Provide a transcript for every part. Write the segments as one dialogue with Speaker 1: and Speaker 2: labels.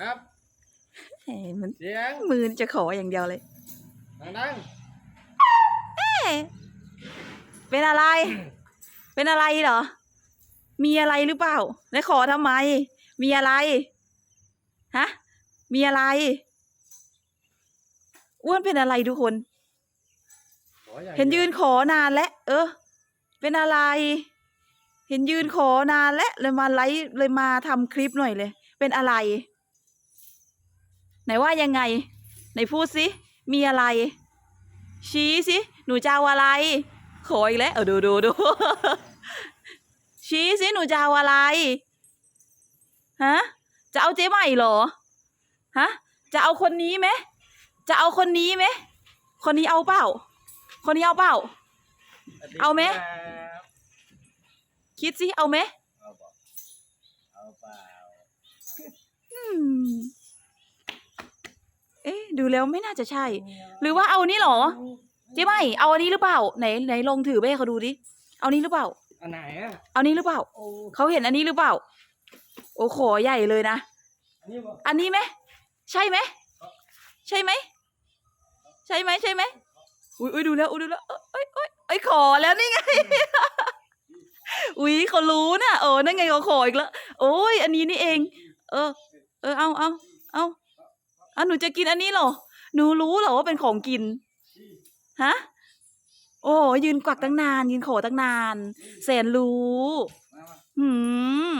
Speaker 1: ครับ
Speaker 2: เอ้ยมัน
Speaker 1: เสียง
Speaker 2: มือจะขออย่างเดียวเลย
Speaker 1: ดัง
Speaker 2: เอ๊ะเป็นอะไร เป็นอะไรเหรอ มีอะไรหรือเปล่า แล้วขอทำไม มีอะไร ฮะ มีอะไร อ้วนเป็นอะไรทุกคน
Speaker 1: ๆขออย่าง
Speaker 2: เห็นยืนขอนานแล้วเออ เป็นอะไร เห็นยืนขอนานแล้วเลยมาไลฟ์เลยมาทำคลิปหน่อยเลย เป็นอะไร ไหนว่ายังไง ไหนพูดสิมีอะไร ชี้สิหนูจะเอาอะไร ขออีกแล้วเออดูดูดูชี้สิหนูจะเอาอะไรฮะจะเอาเจ๊ใหม่เหรอฮะจะเอาคนนี้ไหมจะเอาคนนี้ไหมคนนี้เอาเปล่า คนนี้เอาเปล่า
Speaker 1: สวัสดี
Speaker 2: เอาไหม
Speaker 1: ครับ
Speaker 2: คิดสิเอาไหม
Speaker 1: เอาเปล่า เอาเปล่า
Speaker 2: อืมเอ๊ะดูแล้วไม่น่าจะใช่ หรือว่าเอานี้เหรอเจ๊ไม่เอาอันนี้หรือเปล่าไหนไหนลองถือไปให้เขาดูดิเอานี้หรือเปล่า
Speaker 1: อันไหนอะ
Speaker 2: เอานี้หรือเปล่า
Speaker 1: โอ้
Speaker 2: เขาเห็นอันนี้หรือเปล่า โอ้ขอใหญ่เลยนะ
Speaker 1: อันนี้บอก
Speaker 2: อันนี้ไหมใช่ไหมใช่ไหมใช่ไหมใช่ไหมอุ้ยอุ้ยดูแล้วอุ้ยดูแล้วเอ้ยเอ้ยเอ้ยขอแล้วนี่ไงอุ้ยเขารู้น่ะเออนั่นไงเขาขออีกแล้วโอ้ยอันนี้นี่เอง เออ เออเอาเอาเอาเอาหนูจะกินอันนี้เหรอ หนูรู้เหรอว่าเป็นของกิน ฮะ โอ้ยืนกวักตั้งนาน ยืนขอตั้งนาน แสนรู้
Speaker 1: มามา
Speaker 2: หืม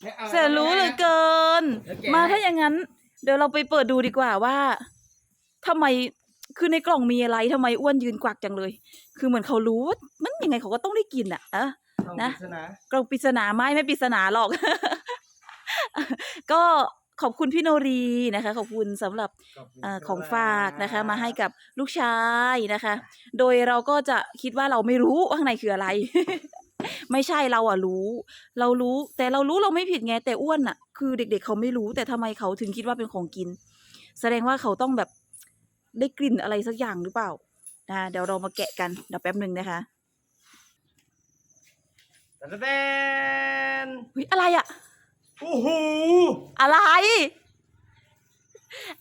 Speaker 1: ไม่เอา
Speaker 2: แสนรู้เหลือเกิน
Speaker 1: เดี๋ยวแกะ
Speaker 2: มา
Speaker 1: ให้
Speaker 2: ถ้าอย่างนั้น เดี๋ยวเราไปเปิดดูดีกว่าว่าทำไมคือในกล่องมีอะไรทำไมอ้วนยืนกวักจังเลย คือเหมือนเขารู้ว่ามันยังไงเขาก็ต้องได้กินอะอะ
Speaker 1: เอา
Speaker 2: นะ
Speaker 1: ปริศนาก
Speaker 2: ล่องปริศนาไม่ไม่ปริศนาหรอก ก็ ขอบคุณพี่โนรีนะคะ ขอบคุณสำหรับ
Speaker 1: ขบคุณ
Speaker 2: เออ
Speaker 1: ครับ
Speaker 2: ของฝากนะคะ มาให้กับลูกชายนะคะ โดยเราก็จะคิดว่าเราไม่รู้ว่าข้างในคืออะไร ไม่ใช่เราอะรู้ เรารู้ แต่เรารู้เราไม่ผิดไงแต่อ้วนอะคือเด็กๆเขาไม่รู้แต่ทำไมเขาถึงคิดว่าเป็นของกิน แสดงว่าเขาต้องแบบได้กลิ่นอะไรสักอย่างหรือเปล่านะเดี๋ยวเรามาแกะกันเดี๋ยวแป๊บหนึ่งนะคะ
Speaker 1: แต่แต่แต่
Speaker 2: เฮ้ยอะไรอะ
Speaker 1: โอ้โห
Speaker 2: อะไร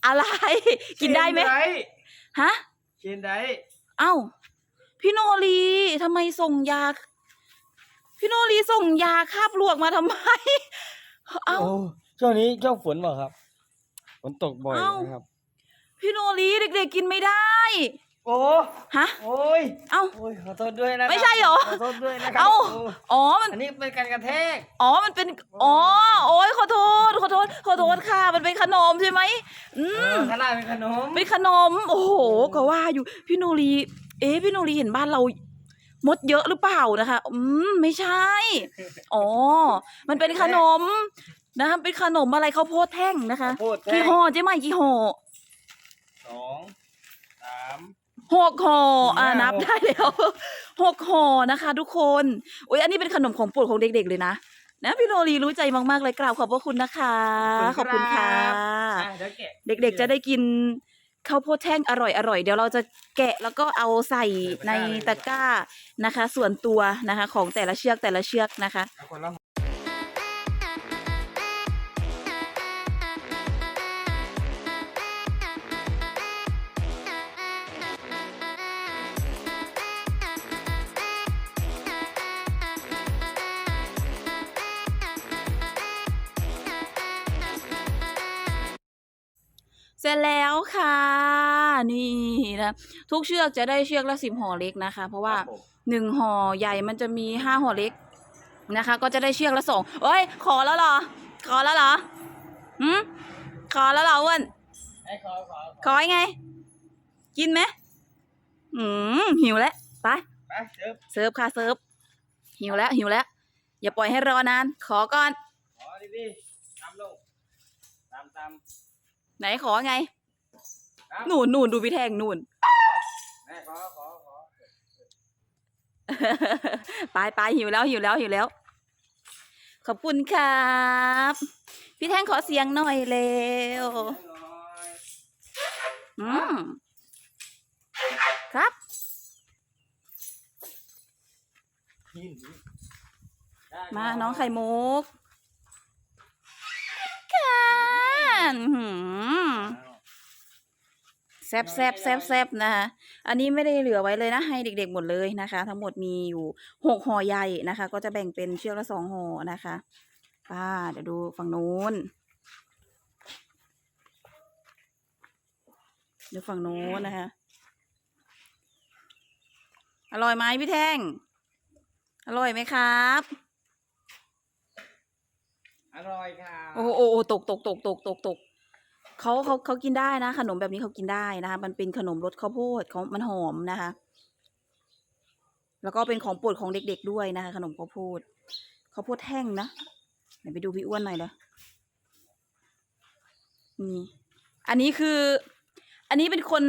Speaker 2: อะไร กินได้ไหม
Speaker 1: เคน
Speaker 2: ฮะ
Speaker 1: เคนได้
Speaker 2: เอ้า พี่โนรีทำไมส่งยา พี่โนรีส่งยาคาบลวกมาทำไม เอ้า
Speaker 1: โอ้ช่วงนี้ช่วงฝนเปล่าครับ ฝนตกบ่อย
Speaker 2: เอ้า
Speaker 1: นะครับ
Speaker 2: พี่โนรีเด็กๆกินไม่ได้
Speaker 1: โอ้
Speaker 2: ฮะ
Speaker 1: โอ้ย
Speaker 2: เอ้า
Speaker 1: โอ้ยขอโทษด้วยนะครับ
Speaker 2: ไม่ใช่เหรอ
Speaker 1: ขอโทษด้วยนะครั
Speaker 2: เอ้า
Speaker 1: โอ๋
Speaker 2: อ มัน
Speaker 1: อันนี้เป็นการกระแทก
Speaker 2: อ๋อ มันเป็น อ๋อ โอ้ยขอโทษ ขอโทษ ขอโทษค่ะ มันเป็นขนมใช่ไหมอื
Speaker 1: เอ
Speaker 2: ม
Speaker 1: อข้างล่างเป็นขนม
Speaker 2: เป็นขนม โอ้โห ก็ว่าอยู่พี่โนรี เอ๊ะพี่โนรีเห็นบ้านเรา มดเยอะหรือเปล่านะคะ อืม ไม่ใช่ อ๋อ มันเป็นขนมนะคะเป็นขนมอะไรข้าวโพดแท่งนะคะ
Speaker 1: ข้าวโพดแท่ง
Speaker 2: กี่ห่อเจ๊ใหม่กี่ห่อ
Speaker 1: สองสาม
Speaker 2: หกห่ออ่า
Speaker 1: สี่ห้า
Speaker 2: นับ
Speaker 1: หก
Speaker 2: ได้แล้วหกห่อนะคะ ทุกคนโอ้ยอันนี้เป็นขนมของโปรดของเด็ก ๆ เลยนะนะพี่โนรีรู้ใจมากๆเลยกราบขอบพระคุณนะคะ ขอบคุณค่ะ
Speaker 1: อะเดี๋ยวแกะ
Speaker 2: เด็กๆจะได้กินข้าวโพดแท่งอร่อยๆเดี๋ยวเราจะแกะแล้วก็เอาใส่ในตะกร้านะคะ ส่วนตัวนะคะ ของแต่ละเชือกแต่ละเชือกนะคะ
Speaker 1: เอาคนละ
Speaker 2: เสร็จแล้วค่ะ นี่นะทุกเชือกจะได้เชือกละสิบห่อเล็กนะคะ เพราะว่า
Speaker 1: ครับผม
Speaker 2: หนึ่งห่อใหญ่มันจะมีห้าห่อเล็กนะคะ ก็จะได้เชือกละสองเอ้ย ขอแล้วเหรอ ขอแล้วเหรอหืมขอแล้วเหรออ้วน
Speaker 1: ให้ขอขอ
Speaker 2: ขอยังไง กินไหมอืมหิวแล้วไป
Speaker 1: ไปเดี๋ยว
Speaker 2: เสิร์ฟค่ะเสิร์ฟหิวแล้วหิวแล้ว อย่าปล่อยให้รอนาน ขอก่อน
Speaker 1: ขอดีๆตามลงตามตาม
Speaker 2: ไหนขอไง
Speaker 1: ครับ
Speaker 2: หนูนหนูนดูพี่แทงหนูน
Speaker 1: แม่ขอขอขอ
Speaker 2: ไปไปหิวแล้วหิวแล้วหิวแล้ว ขอบคุณครับ พี่แท่งขอเสียงหน่อยเร็ว
Speaker 1: หน่อย
Speaker 2: อืมครับ
Speaker 1: กินได้
Speaker 2: มาน้องไข่มุกอนอื้อหือแซบแซบแซบแซบนะคะอันนี้ไม่ได้เหลือไว้เลยนะ ให้เด็กๆหมดเลยนะคะ ทั้งหมดมีอยู่หกห่อใหญ่นะคะ ก็จะแบ่งเป็นเชือกละสองห่อนะคะป้าเดี๋ยวดูฝั่งนู้นดูฝั่งนู้นนะคะ อร่อยไหมพี่แท่ง อร่อยไหมครับ
Speaker 1: อร่อยค่ะ
Speaker 2: โอ้โหโอ้โหตกตกตกตกตกตก เขาเขาเขากินได้นะ ขนมแบบนี้เขากินได้นะคะ มันเป็นขนมรสข้าวโพดเขามันหอมนะคะ แล้วก็เป็นของโปรดของเด็ก ๆ ด้วยนะคะ ขนมข้าวโพดข้าวโพดแห้งนะเดี๋ยวไปดูพี่อ้วนหน่อยเลยนี่อันนี้คือ อันนี้เป็นคน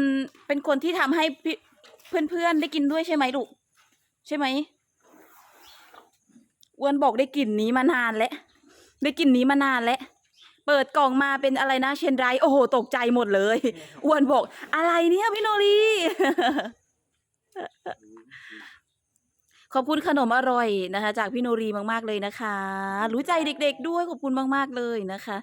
Speaker 2: เป็นคนที่ทำให้เพื่อนๆได้กินด้วยใช่ไหมลูกใช่ไหมอ้วนบอกได้กลิ่นนี้มานานแล้วได้กลิ่นนี้มานานแล้ว เปิดกล่องมาเป็นอะไรนะเชนไรโอ้โห ตกใจหมดเลยอ้วนบอก อะไรเนี่ยพี่โนรีขอบคุณขนมอร่อยนะคะ จากพี่โนรีมาก ๆ เลยนะคะ รู้ใจเด็ก ๆ ด้วยขอบคุณมาก ๆ เลยนะคะ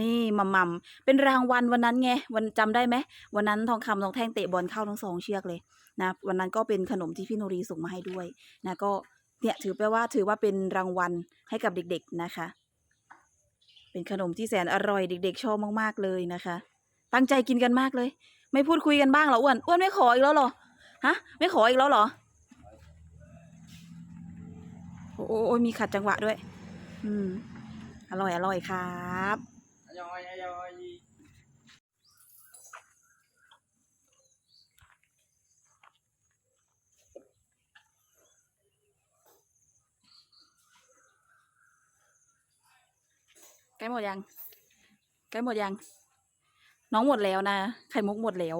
Speaker 2: นี่มัมมัมเป็นรางวัลวันนั้นไงวันจำได้ไหมวันนั้นทองคำทองแท่งเตะบอลเข้าทั้งสองเชือกเลยนะวันนั้นก็เป็นขนมที่พี่โนรีส่งมาให้ด้วยนะก็เนี่ยถือไปว่าถือว่าเป็นรางวัลให้กับเด็ก ๆ นะคะ เป็นขนมที่แสนอร่อยเด็ก ๆ ชอบมากๆเลยนะคะ ตั้งใจกินกันมากเลย ไม่พูดคุยกันบ้างเหรออ้วนอ้วนไม่ขออีกแล้วเหรอฮะ ไม่ขออีกแล้วเหรอโอ้โอ้โอ้ยมีขัดจังหวะด้วย อืม อร่อยอร่อยครับ
Speaker 1: อร่อยอร่อย
Speaker 2: ล้หมดยังใกล้หมดยัง น้องหมดแล้วนะ ไข่มุกหมดแล้ว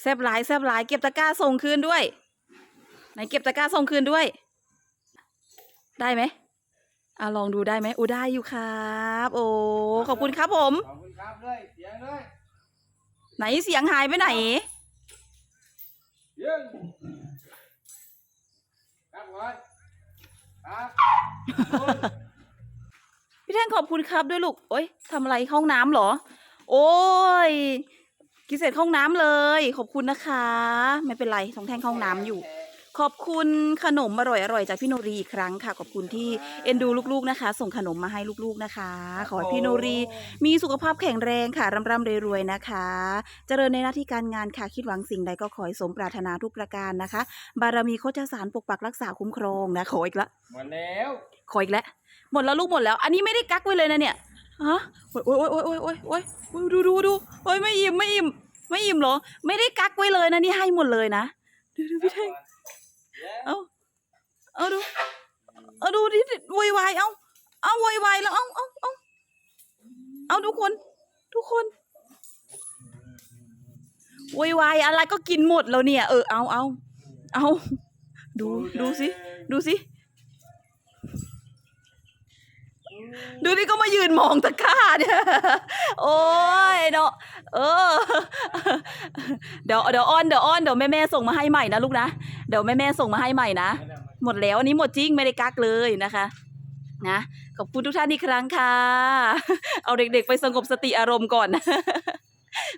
Speaker 2: แซบหลายแซบหลาย เก็บตะกร้าส่งคืนด้วย ไหนเก็บตะกร้าส่งคืนด้วย ได้ไหมอะลองดูได้ไหมโอ้ได้อยู่ครับ โอ้ ขอบคุณครับผม
Speaker 1: ขอบคุณครับเลยเสียงเลย
Speaker 2: ไหนเสียงหายไปไหน
Speaker 1: เสียงครับก่อนครับ
Speaker 2: พี่แท่งขอบคุณครับด้วยลูก โอ๊ยทำอะไรเข้าห้องน้ำเหรอ โอ้ย กินเสร็จเข้าห้องน้ำเลย ขอบคุณนะคะ ไม่เป็นไรทองแท่งเข้าห้องน้ำอยู่ ขอบคุณขนมอร่อยอร่อยๆจากพี่โนรีอีกครั้งค่ะ ขอบคุณที่เอ็นดูลูกๆนะคะ ส่งขนมมาให้ลูกๆนะคะ ขอให้พี่โนรี มีสุขภาพแข็งแรงค่ะร่ำร่ำรวยๆนะคะ เจริญในหน้าที่การงานค่ะ คิดหวังสิ่งใดก็ขอให้สมปรารถนาทุกประการนะคะ บารมีโคจสารปกปักรักษาคุ้มครองนะขออีกละ
Speaker 1: หมดแล้ว
Speaker 2: ขออีกแล้ว หมดแล้วลูกหมดแล้ว อันนี้ไม่ได้กักไว้เลยนะเนี่ยฮะโอ้ยโอ้ยโอ้ยโอ้ยโอ้ยโอ้ยโอ้ยดูดูดูโอ้ยไม่อิ่มไม่อิ่มไม่อิ่มเหรอ ไม่ได้กักไว้เลยนะนี่ให้หมดเลยนะดูดูพี่แท่งเอาเอาดูเอาดูดิโวยวายเอาเอาโวยวายแล้วเอาเอาเอาเอาทุกคน ทุกคนโวยวายอะไรก็กินหมดแล้วเนี่ย เออเอาเอาเอาดูดูสิดูสิ ดูนี่ก็มายืนมองตะกร้าเนี่ยโอ้ยเนาะเออ เดี๋ยวเดี๋ยวอ้อนเดี๋ยวอ้อนเดี๋ยวแม่แม่ส่งมาให้ใหม่นะลูกนะเดี๋ยวแม่แม่ส่งมาให้ใหม่นะหมดแล้วอันนี้หมดจริงไม่ได้กักเลยนะคะนะขอบคุณทุกท่านอีกครั้งค่ะ เอาเด็กๆ ไปสงบสติอารมณ์ก่อน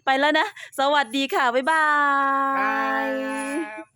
Speaker 2: ไปแล้วนะ สวัสดีค่ะ บ๊ายบาย